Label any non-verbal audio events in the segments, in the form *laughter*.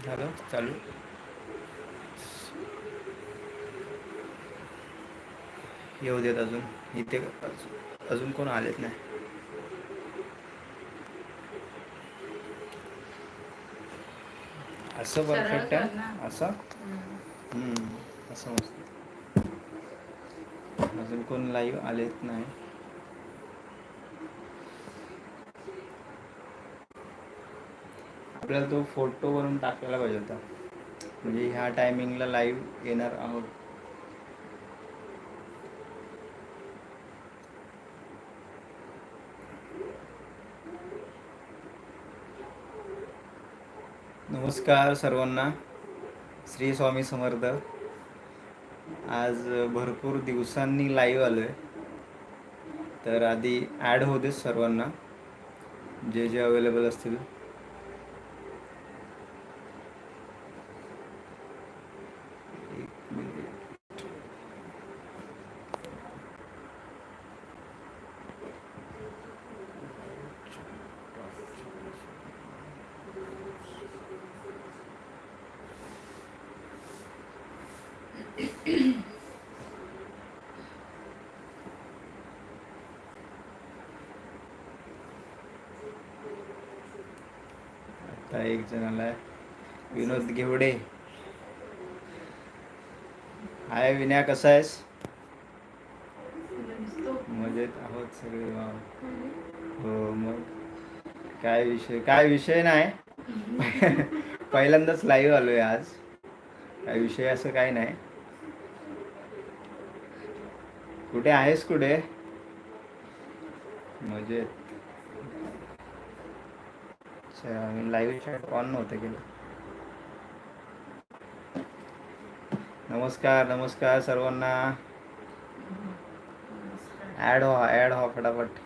Hello चालू. येऊ देत अजून. इथे अजून कोण आलेत नाही. असं परफेक्ट आहे. असं? असं मस्त. अजून कोण लाईव्ह आलेत नाही. आपल्याला तो फोटो वरून टाकायला पाहिजे होता. म्हणजे ह्या टायमिंगला लाईव्ह येणार आहोत. नमस्कार सर्वांना. श्री स्वामी समर्थ. आज भरपूर दिवसांनी लाईव्ह आलो आहे तर आधी ॲड होते सर्वांना. जे जे अवेलेबल असतील एक मिनिट आता एक जण आलाय विनोद घेवडे. हाय विनया कसा आहेस? मजेत आहोत सगळे. हो मग काय विषय काय विषय नाही. *laughs* पहिल्यांदाच लाईव्ह आलोय आज. काय विषय असं काय नाही. कुठे आहेस कुठे? मजेत. अच्छा मी लाईव्ह चॅट ऑन नव्हतं केलं. नमस्कार नमस्कार सर्वांना. ॲड व्हा ॲड व्हा फटाफट.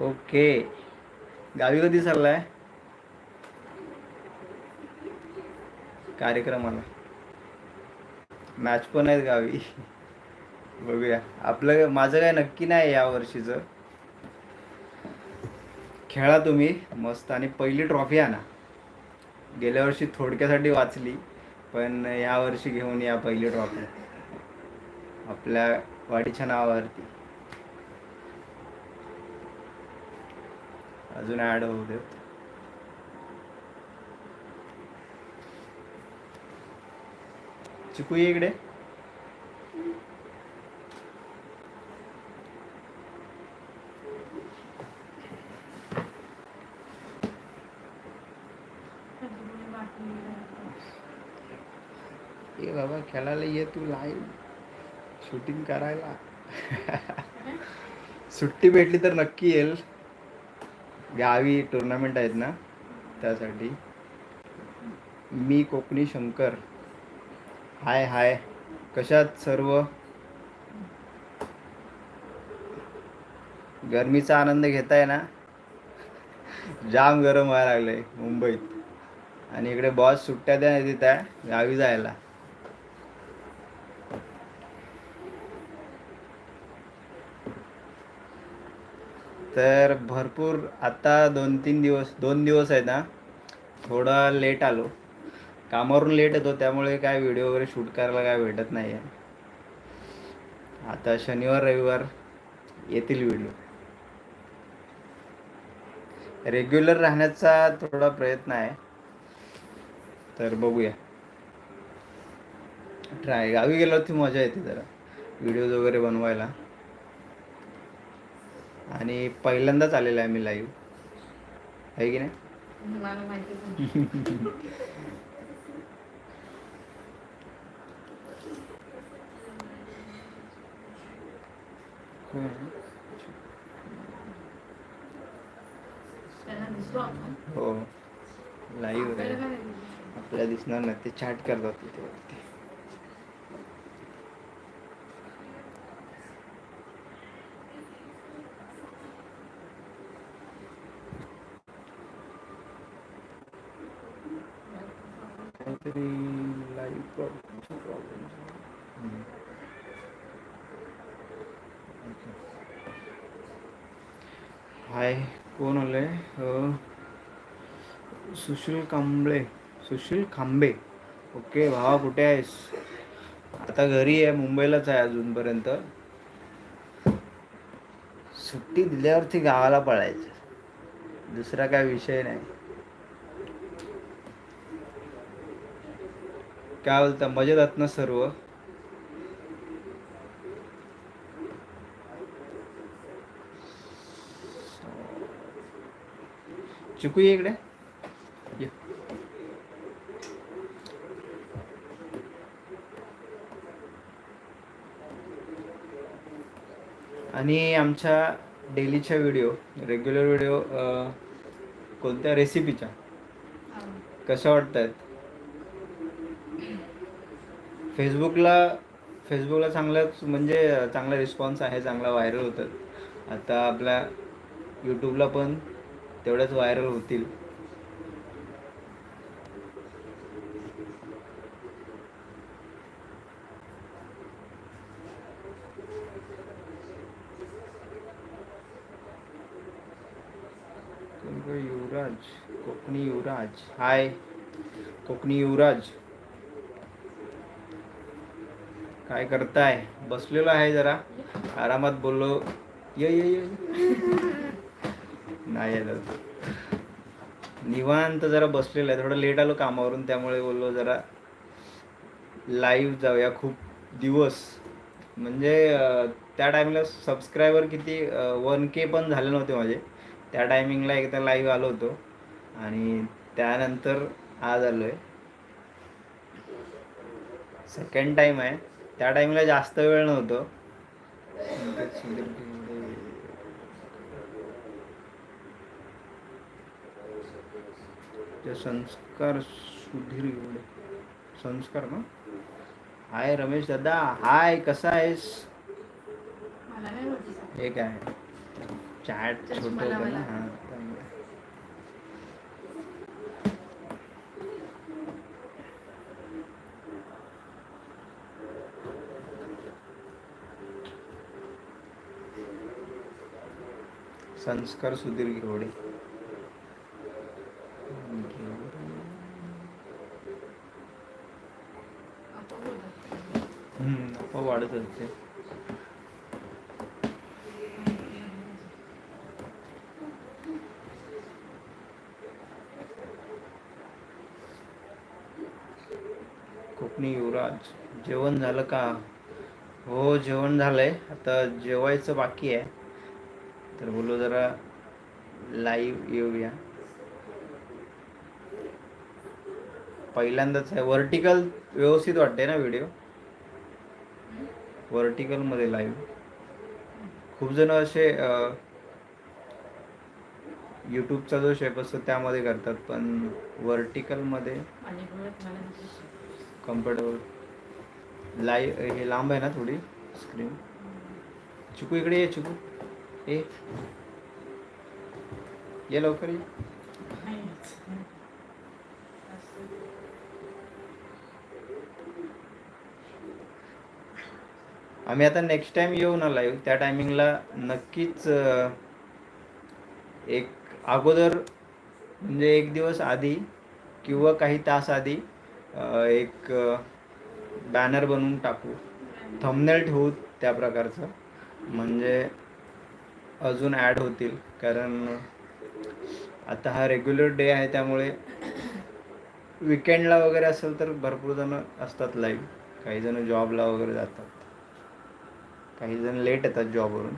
ओके गावी कधी चाललाय? कार्यक्रमाला. मॅच पण आहेत गावी. बघूया. आपलं माझं काय नक्की नाही या वर्षीचं. खेळा तुम्ही मस्त आणि पहिली ट्रॉफी आणा. गेल्या वर्षी थोडक्यासाठी वाचली पण या वर्षी घेऊन या पहिली ट्रॉफी. आपल्या वाडीच्या नावावरती. अजून ॲड होऊ देत. चिकू ये इकडे. ए बाबा खेळायला ये तू लाईव्ह शूटिंग करायला. *laughs* सुट्टी भेटली तर नक्की येईल. गावी टुर्नामेंट आहेत ना त्यासाठी. मी कोकणी शंकर. हाय हाय. कशात सर्व? गरमीचा आनंद घेताय ना? जाम गरम व्हायला लागलंय मुंबईत. आणि इकडे बॉस सुट्ट्या द्या देत आहे गावी जायला. तर भरपूर आता दोन तीन दिवस दोन दिवस आहेत ना. थोडा लेट आलो. कामावरून लेट येतो त्यामुळे काय व्हिडिओ वगैरे शूट करायला काय भेटत नाही आहे आता शनिवार रविवार येतील व्हिडिओ रेग्युलर राहण्याचा थोडा प्रयत्न आहे. तर बघूया. ट्राय गावी गेल्यावरती मजा येते जरा. व्हिडिओज वगैरे बनवायला. आणि पहिल्यांदाच आलेला आहे मी लाईव्ह आहे की नाही *laughs* मला माहिती नाही. त्यांना दिसतो आपण हो. लाईव्ह आपल्याला दिसणार नाही. ते चॅट करतात तिथे वरती. काहीतरी लाईव्ह प्रॉब्लेम हाय कोण आलंय? सुशील कांबळे. सुशील खांबे ओके भावा कुठे आहेस? आता घरी आहे मुंबईलाच आहे अजूनपर्यंत. सुट्टी दिल्यावरती गावाला पळायचं. दुसरा काय विषय नाही. काय बोलता मजेत आहात ना सर्व? चिकू ये इकडे. ये. आणि आमच्या डेलीच्या व्हिडिओ रेग्युलर व्हिडिओ कोणत्या रेसिपीच्या? कशा वाटत आहेत फेसबुकला फेसबुकला चांगलाच म्हणजे चांगला रिस्पॉन्स आहे चांगला व्हायरल होतात आता आपल्या यूट्यूबला पण तेवढ्याच व्हायरल होतील? युवराज. कोकणी युवराज. हाय. कोकणी युवराज. काय करताय? बसलेलो आहे जरा. आरामात बोललो. ये ये ये. नाही आलं निवांत जरा बसलेलं आहे. थोडं लेट आलो कामावरून त्यामुळे बोललो जरा लाईव्ह जाऊया खूप दिवस. म्हणजे त्या टायमिंगला सबस्क्रायबर किती वन के पण झाले नव्हते माझे. त्या टायमिंगला एकदा लाईव्ह आलो होतो. आणि त्यानंतर आज आलो आहे सेकंड टाईम आहे. त्या टाईमला जास्त वेळ नव्हतो. ते संस्कार सुधीर एवढे. संस्कार ना? हाय रमेश दादा हाय कसा आहेस. हे काय चॅट छोटं होतं ना. हां संस्कार सुधीर गिरोडे आपण बोलत. हम्म, त्यांचे. कोकणी युवराज जेवण झालं का? हो जेवण झालंय. आता जेवायचं बाकी आहे. तर बोलो जरा लाईव्ह येऊया. पहिल्यांदाच आहे. व्हर्टिकल व्यवस्थित वाटते ना व्हिडिओ वर्टिकलमध्ये लाईव्ह खूप जण असे यूट्यूबचा जो शेप असतो त्यामध्ये करतात पण वर्टिकलमध्ये माझ्या डोळ्यात मला नको. कम्फर्टेबल लाईव्ह हे लांब आहे ना थोडी स्क्रीन चिकू इकडे ये चिकू. ए. ये लवकर ये नाही. असं. आम्ही आता नेक्स्ट टाईम येऊ ना लाईव्ह त्या टायमिंगला नक्कीच एक अगोदर म्हणजे एक दिवस आधी किंवा काही तास आधी एक बॅनर बनवून टाकू. थंबनेल ठेवू त्या प्रकारचं. म्हणजे अजून ॲड होतील. कारण आता हा रेग्युलर डे आहे त्यामुळे विकेंडला वगैरे असेल तर भरपूर जण असतात लाईव्ह काही जण जॉबला वगैरे जातात. काही जण लेट येतात जॉबवरून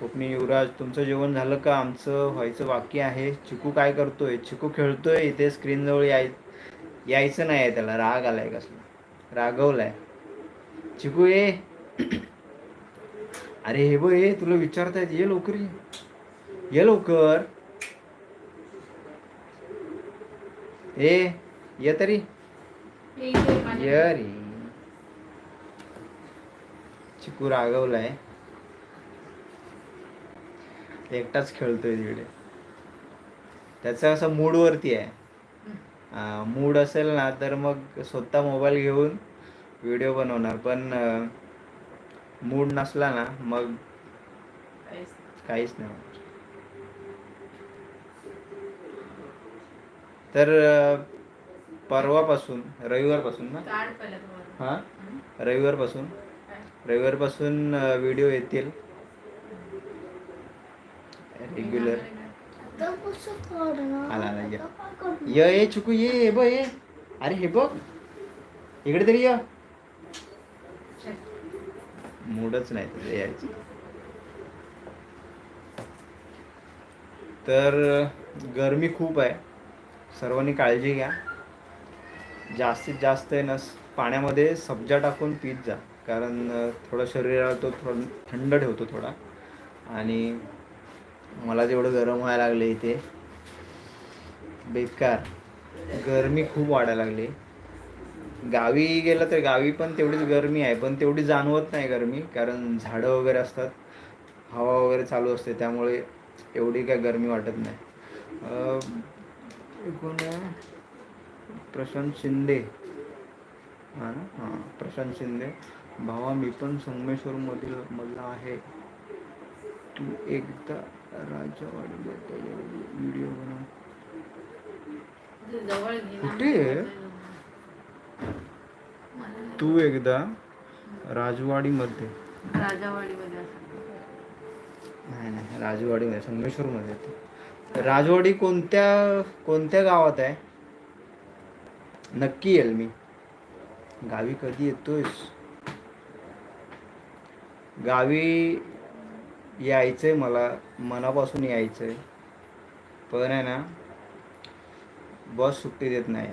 कोकणी युवराज तुमचं जेवण झालं का? आमचं व्हायचं बाकी आहे. चिकू काय करतोय? चिकू खेळतोय. इथे स्क्रीन जवळ याय यायचं नाही आहे त्याला. राग आलाय कसला? रागवलाय. चिकू ये. *clears throat* अरे हे बघ ये तुला विचारतायत. ये लवकर ये. ये लवकर. ए ये तरी. ये रे. चिकू रागवलाय. एकटाच खेळतोय तिकडे. त्याचा असा मूड वरती आहे. मूड असेल ना तर मग स्वतः मोबाईल घेऊन व्हिडिओ बनवणार. पण मूड नसला ना मग काहीच नाही. तर परवापासून रविवारपासून ना? हां? रविवारपासून? रविवारपासून व्हिडिओ येतील. रेग्युलर आला आला ये. ये चुकू ये हे ये. अरे हे बघ. इकडे तरी ये. मूडच नाही तुझं यायची. तर गरमी खूप आहे. सर्वांनी काळजी घ्या. जास्तीत जास्त आहे ना पाण्यामध्ये सब्जा टाकून पीत जा. कारण थोडं शरीराला तो थोडं थंड ठेवतो थोडा. आणि मला तेवढं गरम व्हायला लागले इथे. बेकार. गरमी खूप वाढायला लागली. गावी गेलं तर गावी पण तेवढीच गरमी आहे. पण तेवढी जाणवत नाही गरमी. कारण झाडं वगैरे असतात. हवा वगैरे चालू असते. त्यामुळे एवढी काय गरमी वाटत नाही. एकूण प्रशांत शिंदे. हां ना? हां प्रशांत शिंदे. भावा मी पण संगमेश्वरमधील मधला आहे. तू एकदा राजवाडी व्हिडिओ बनव. कुठे? नाही. तू एकदा राजवाडीमध्ये. राजावाडीमध्ये नाही नाही राजवाडीमध्ये संगमेश्वरमध्ये. येते राजवाडी कोणत्या कोणत्या गावात आहे? नक्की येईल मी. गावी कधी येतोयस? गावी यायचंय मला मनापासून यायचंय. पण आहे ना बस सुट्टी देत नाही.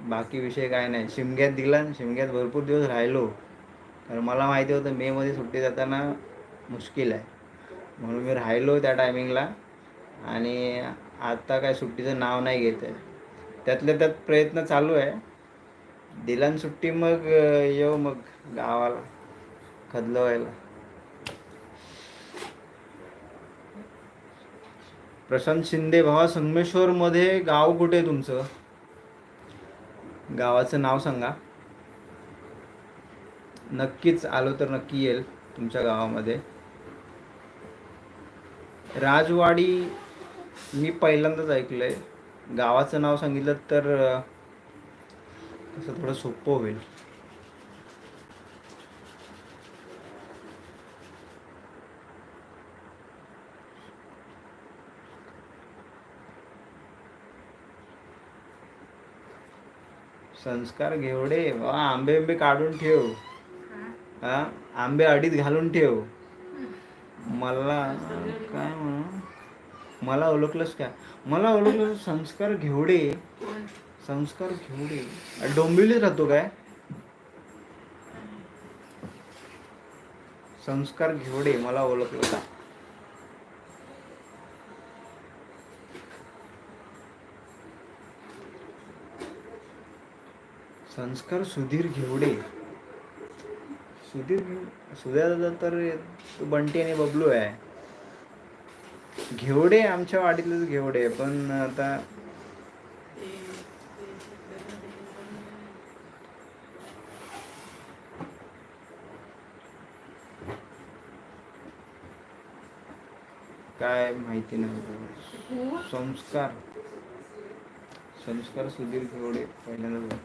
बाकी विषय काय नाही. शिमग्यात दिला शिमग्यात भरपूर दिवस राहिलो. तर मला माहिती होतं मेमध्ये सुट्टी जाताना मुश्किल आहे. म्हणून मी राहिलो त्या टायमिंगला आणि आता काय सुट्टीचं नाव नाही घेत आहे त्यातल्या त्यात प्रयत्न चालू आहे. दिलान सुट्टी मग येऊ मग गावाला खदलवायला प्रशांत शिंदे भावा संगमेश्वरमध्ये गाव कुठे आहे तुमचं? गावाचं नाव सांगा. नक्कीच आलो तर नक्की येईल तुमच्या गावामध्ये. राजवाडी मी पहिल्यांदाच ऐकलंय. गावाचं नाव सांगितलं तर अं, कसं थोडं सोपं होईल. संस्कार घेवडे वा आंबे आंबे काढून ठेव? हा. आंबे अडीत घालून ठेव. मला काय म्हणू? मला ओळखलंस काय मला ओळखलं संस्कार घेवडे? संस्कार घेवडे. डोंबिवलीत राहतो काय? संस्कार घेवडे मला ओळखलं का संस्कार सुधीर घेवडे. सुधीर दादा तर तो बंटी आणि बबलू आहे. घेवडे आमच्या वाडीतलेच घेवडे पण आता काय माहिती नाही संस्कार. संस्कार सुधीर घेवडे पहिल्यांदा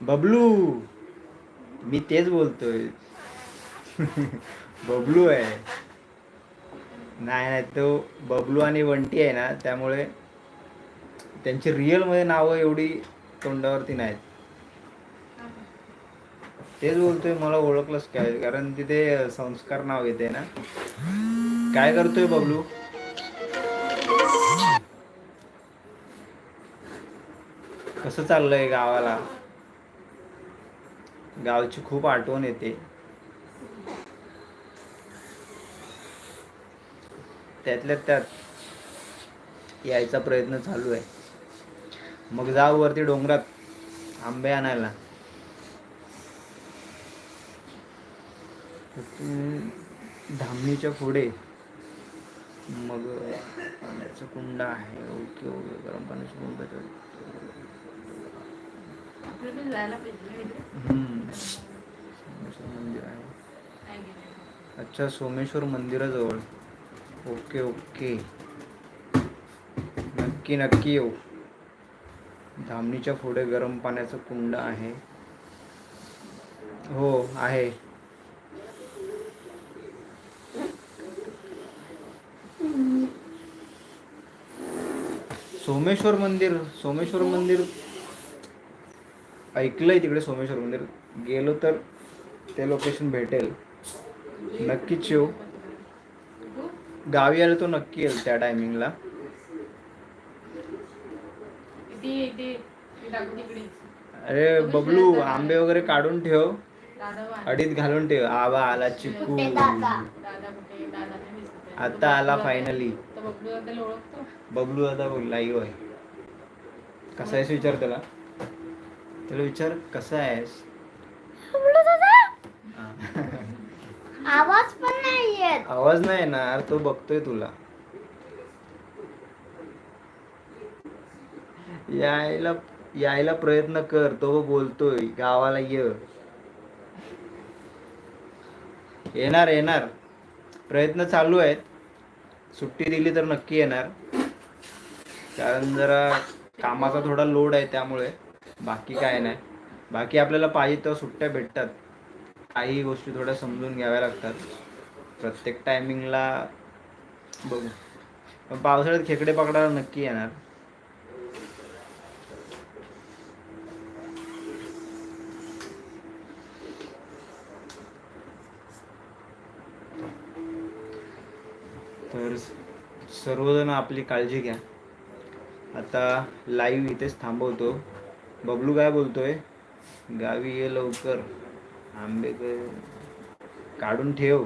बबलू! मी तेच बोलतोय. बबलू आहे. नाही नाही तो बबलू आणि वंटी आहे ना त्यामुळे त्यांची रिअलमध्ये नावं एवढी तोंडावरती नाहीत. तेच बोलतोय मला ओळखलंच काय कारण तिथे संस्कार नाव येते ना. काय करतोय बबलू? कसं चाललंय गावाला? गावची खूप आठवण येते. त्यातल्या त्यात यायचा प्रयत्न चालू आहे. मग जाऊ वरती डोंगरात आंबे आणायला. धामणीच्या पुढे मग पाण्याचं कुंड आहे ओके ओके गरम पाण्याचं कुंड तर- आपल्याला पण जायला पाहिजे ना इकडे. हम्म. सोमेश्वर मंदिर आहे अच्छा सोमेश्वर मंदिराजवळ. Okay okay. नक्की नक्की येऊ. धामणीच्या पुढे गरम पाण्याचं कुंड आहे. हो आहे. सोमेश्वर मंदिर सोमेश्वर मंदिर. ऐकलंय तिकडे सोमेश्वर मंदिर. गेलो तर ते लोकेशन भेटेल. नक्कीच येऊ? गावी आलो तो नक्की येईल त्या टायमिंगला अरे बबलू आंबे वगैरे काढून ठेव. अडीत घालून ठेव. आबा आला चिकू. आता आला बबलू फायनली बबलू दादाला ओळखतो. बबलू आता लाईव्ह आहे कसा आहेस विचार त्याला? त्याला विचार कसा आहेस. आवाज पण नाही येत. आवाज नाही येणार तो बघतोय तुला. यायला यायला प्रयत्न कर तो बोलतोय गावाला ये. येणार येणार. प्रयत्न चालू आहेत. सुट्टी दिली तर नक्की येणार. कारण जरा कामाचा थोडा लोड आहे त्यामुळे. बाकी काय नाही. बाकी आपल्याला पाहिजे तेव्हा सुट्ट्या भेटतात. काही गोष्टी थोड्या समजून घ्याव्या लागतात. प्रत्येक टायमिंगला बघू. पण पावसाळ्यात खेकडे पकडायला नक्की येणार. तर सर्वजण आपली काळजी घ्या. आता लाईव्ह इथेच थांबवतो. बबलू काय बोलतोय? गावी ये लवकर. आंबे काढून ठेव.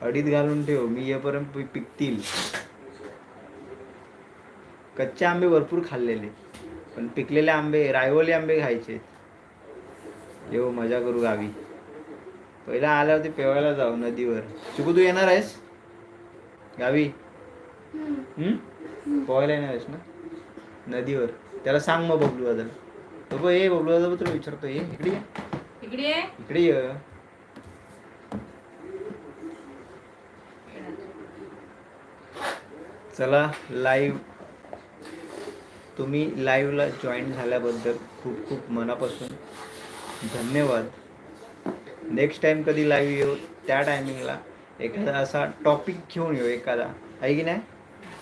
अडीत घालून ठेव. मी येपर्यंत पिकतील. कच्चे आंबे भरपूर खाल्लेले. पण पिकलेले आंबे रायवली आंबे खायचे. येऊ मजा करू गावी. पहिला आल्यावरती पेवायला जाऊ नदीवर. चिकू तू येणार आहेस? गावी? हम्म. पोहायला येणार आहेस ना? नदीवर. त्याला सांग मग बबलू दादा बघ ये बबलू दादा तुला विचारतो ये इकडे ये. इकडे ये. इकडे ये. चला लाईव्ह तुम्ही लाईव्हला जॉईन झाल्याबद्दल खूप खूप मनापासून धन्यवाद. नेक्स्ट टाइम कधी लाईव्ह येऊ त्या टायमिंगला एखादा असा टॉपिक घेऊन येऊ एखादा. आहे की नाही?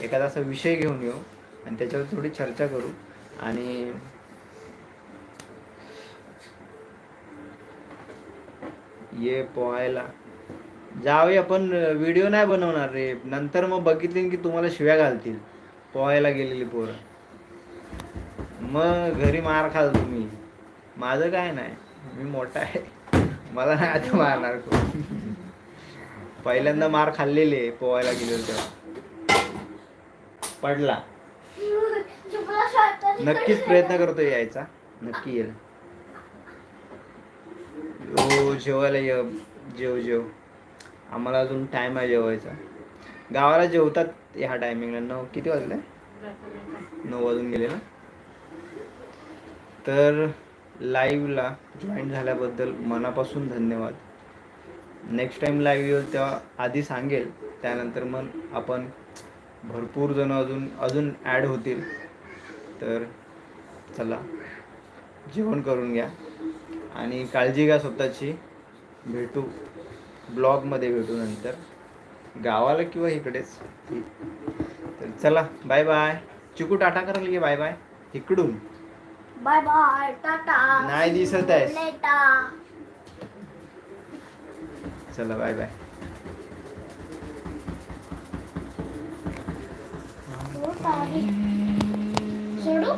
एखादा असा विषय घेऊन येऊ. आणि त्याच्यावर थोडी चर्चा करू. आणि ये पोहायला. जाऊया आपण व्हिडिओ नाही बनवणार रे. नंतर मग बघितले की तुम्हाला शिव्या घालतील. पोहायला गेलेली पोरं. मग घरी मार खाल तुम्ही. माझं काय नाही. मी मोठा आहे. मला नाही आता मारणार कोण. पहिल्यांदा मार खाल्लेले पोहायला गेलो तेव्हा. पडला. *laughs* नक्कीच प्रयत्न करतो यायचा. नक्की येईल. हो जेवायला ये जेव जेव. आम्हाला अजून टाईम आहे जेवायचा. गावाला जेवतात ह्या टायमिंगला नऊ किती वाजले? नऊ वाजून गेले ना? तर लाईव्हला जॉईन झाल्याबद्दल मनापासून धन्यवाद. नेक्स्ट टाईम लाईव्ह येईल तेव्हा आधी सांगेल. त्यानंतर मग आपण भरपूर जण अजून अजून ॲड होतील. तर चला जेवण करून घ्या. आणि काळजी घ्या स्वतःची. भेटू. ब्लॉगमध्ये भेटू नंतर. गावाला किंवा इकडेच. तर चला बाय बाय चिकू टाटा करायला घे बाय बाय इकडून. Bye bye Tata. नाही दिसत. लेटा. चला बाय बाय सोडू?